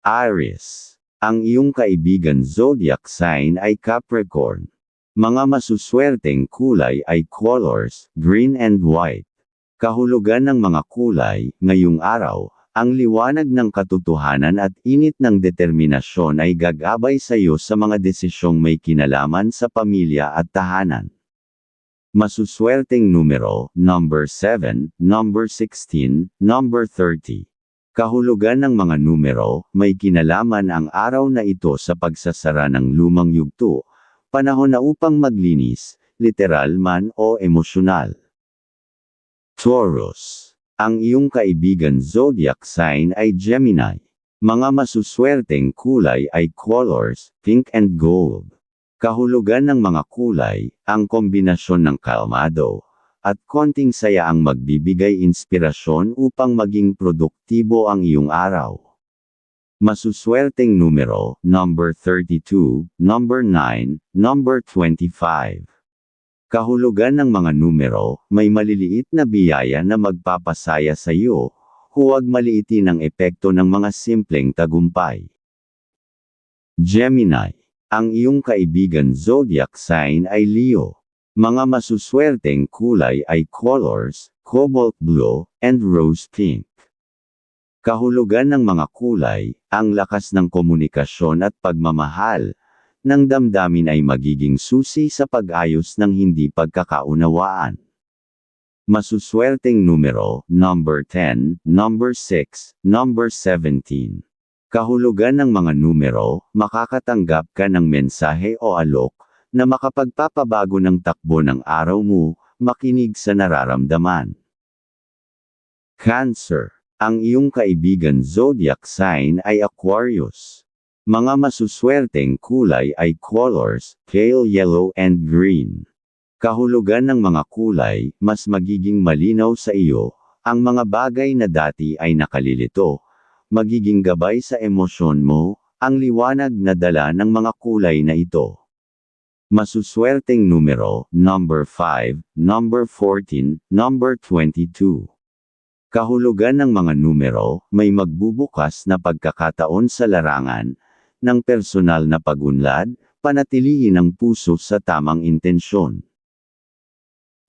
Aries. Ang iyong kaibigan zodiac sign ay Capricorn. Mga masuswerteng kulay ay colors, green and white. Kahulugan ng mga kulay, ngayong araw, ang liwanag ng katotohanan at init ng determinasyon ay gagabay sa iyo sa mga desisyong may kinalaman sa pamilya at tahanan. Masuswerteng numero, number 7, number 16, number 30. Kahulugan ng mga numero, may kinalaman ang araw na ito sa pagsasara ng lumang yugto, panahon na upang maglinis, literal man o emosyonal. Taurus. Ang iyong kaibigan zodiac sign ay Gemini. Mga masuswerteng kulay ay colors, pink and gold. Kahulugan ng mga kulay, ang kombinasyon ng kalmado, at konting saya ang magbibigay inspirasyon upang maging produktibo ang iyong araw. Masuswerteng numero, number 32, number 9, number 25. Kahulugan ng mga numero, may maliliit na biyaya na magpapasaya sa iyo, huwag maliitin ang epekto ng mga simpleng tagumpay. Gemini. Ang iyong kaibigan zodiac sign ay Leo. Mga masuswerteng kulay ay colors, cobalt blue, and rose pink. Kahulugan ng mga kulay, ang lakas ng komunikasyon at pagmamahal, ng damdamin ay magiging susi sa pag-ayos ng hindi pagkakaunawaan. Masuswerteng numero, number 10, number 6, number 17. Kahulugan ng mga numero, makakatanggap ka ng mensahe o alok, na makapagpapabago ng takbo ng araw mo, makinig sa nararamdaman. Cancer. Ang iyong kaibigan zodiac sign ay Aquarius. Mga masuswerteng kulay ay colors, pale yellow and green. Kahulugan ng mga kulay, mas magiging malinaw sa iyo, ang mga bagay na dati ay nakalilito, magiging gabay sa emosyon mo, ang liwanag na dala ng mga kulay na ito. Masuswerteng numero, number 5, number 14, number 22. Kahulugan ng mga numero, may magbubukas na pagkakataon sa larangan, ng personal na pagunlad, panatilihin ang puso sa tamang intensyon.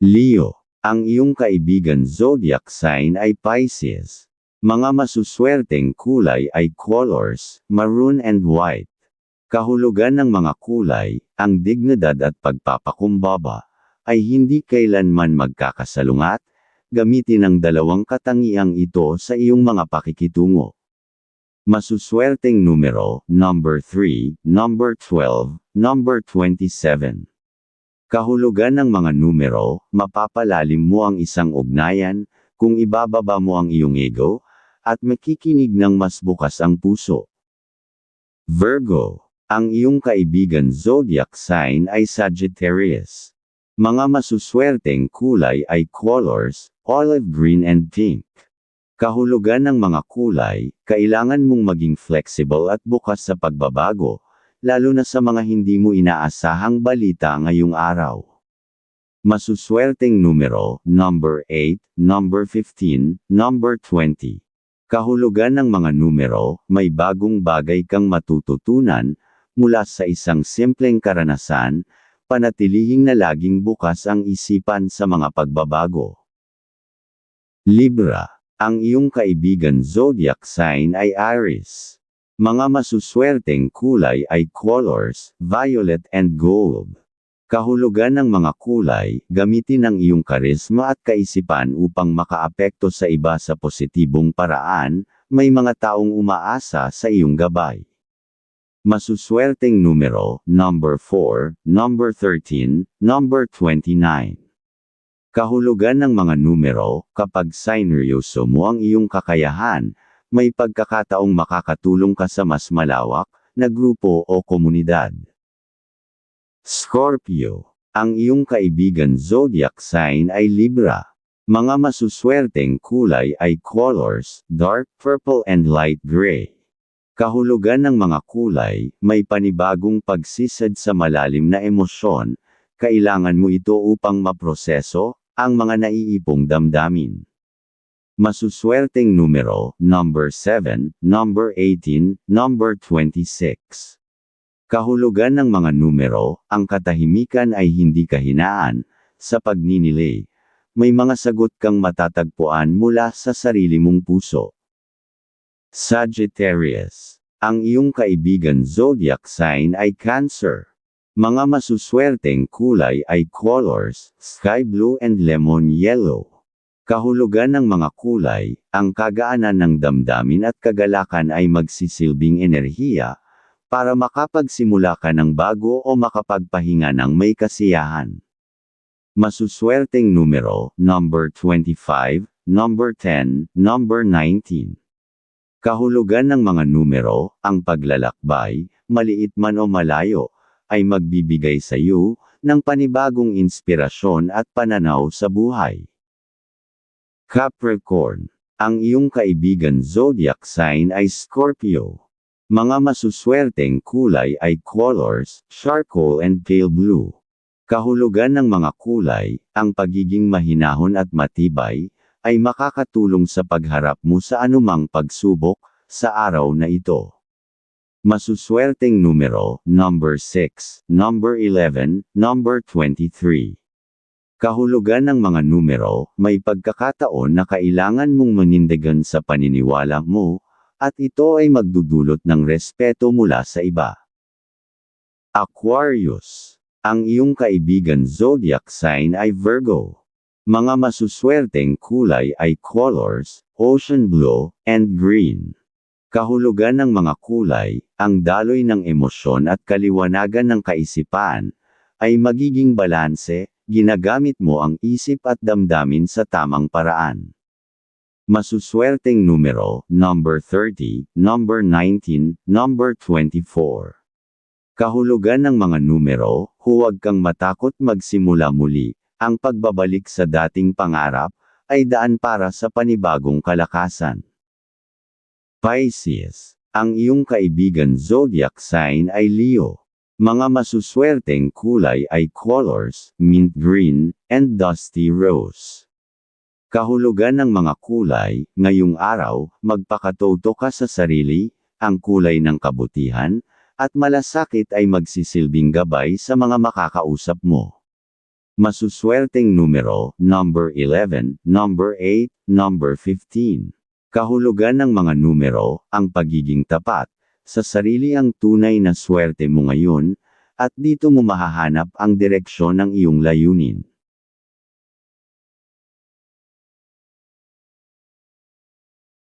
Leo, ang iyong kaibigan zodiac sign ay Pisces. Mga masuswerteng kulay ay colors, maroon and white. Kahulugan ng mga kulay, ang dignidad at pagpapakumbaba, ay hindi kailanman magkakasalungat, gamitin ang dalawang katangiang ito sa iyong mga pakikitungo. Masuswerteng numero, number 3, number 12, number 27. Kahulugan ng mga numero, mapapalalim mo ang isang ugnayan, kung ibababa mo ang iyong ego, at makikinig ng mas bukas ang puso. Virgo ang iyong kaibigan zodiac sign ay Sagittarius. Mga masuswerteng kulay ay colors, olive green and pink. Kahulugan ng mga kulay, kailangan mong maging flexible at bukas sa pagbabago, lalo na sa mga hindi mo inaasahang balita ngayong araw. Masuswerteng numero, number 8, number 15, number 20. Kahulugan ng mga numero, may bagong bagay kang matututunan, mula sa isang simpleng karanasan, panatilihing na laging bukas ang isipan sa mga pagbabago. Libra, ang iyong kaibigan zodiac sign ay Aries. Mga masuswerteng kulay ay colors, violet and gold. Kahulugan ng mga kulay, gamitin ang iyong karisma at kaisipan upang makaapekto sa iba sa positibong paraan, may mga taong umaasa sa iyong gabay. Masuswerteng numero, number 4, number 13, number 29. Kahulugan ng mga numero, kapag sineryoso mo ang iyong kakayahan, may pagkakataong makakatulong ka sa mas malawak na grupo o komunidad. Scorpio. Ang iyong kaibigan zodiac sign ay Libra. Mga masuswerteng kulay ay colors, dark purple and light gray. Kahulugan ng mga kulay, may panibagong pagsisad sa malalim na emosyon, kailangan mo ito upang maproseso, ang mga naiipong damdamin. Masuswerteng numero, number 7, number 18, number 26. Kahulugan ng mga numero, ang katahimikan ay hindi kahinaan, sa pagninilay. May mga sagot kang matatagpuan mula sa sarili mong puso. Sagittarius. Ang iyong kaibigan zodiac sign ay Cancer. Mga masuswerteng kulay ay colors, sky blue and lemon yellow. Kahulugan ng mga kulay, ang kagaanan ng damdamin at kagalakan ay magsisilbing enerhiya, para makapagsimula ka ng bago o makapagpahinga ng may kasiyahan. Masuswerteng numero, number 25, number 10, number 19. Kahulugan ng mga numero, ang paglalakbay, maliit man o malayo, ay magbibigay sa iyo ng panibagong inspirasyon at pananaw sa buhay. Capricorn. Ang iyong kaibigan zodiac sign ay Scorpio. Mga masuswerteng kulay ay colors, charcoal and pale blue. Kahulugan ng mga kulay, ang pagiging mahinahon at matibay, ay makakatulong sa pagharap mo sa anumang pagsubok, sa araw na ito. Masuswerteng numero, number 6, number 11, number 23. Kahulugan ng mga numero, may pagkakataon na kailangan mong manindigan sa paniniwala mo, at ito ay magdudulot ng respeto mula sa iba. Aquarius. Ang iyong kaibigan zodiac sign ay Virgo. Mga masuswerteng kulay ay colors, ocean blue, and green. Kahulugan ng mga kulay, ang daloy ng emosyon at kaliwanagan ng kaisipan, ay magiging balanse, ginagamit mo ang isip at damdamin sa tamang paraan. Masuswerteng numero, number 30, number 19, number 24. Kahulugan ng mga numero, huwag kang matakot magsimula muli. Ang pagbabalik sa dating pangarap, ay daan para sa panibagong kalakasan. Pisces. Ang iyong kaibigan zodiac sign ay Leo. Mga masuswerteng kulay ay colors, mint green, and dusty rose. Kahulugan ng mga kulay, ngayong araw, magpakatoto ka sa sarili, ang kulay ng kabutihan, at malasakit ay magsisilbing gabay sa mga makakausap mo. Masuswerteng numero, number 11, number 8, number 15. Kahulugan ng mga numero, ang pagiging tapat, sa sarili ang tunay na swerte mo ngayon, at dito mo mahahanap ang direksyon ng iyong layunin.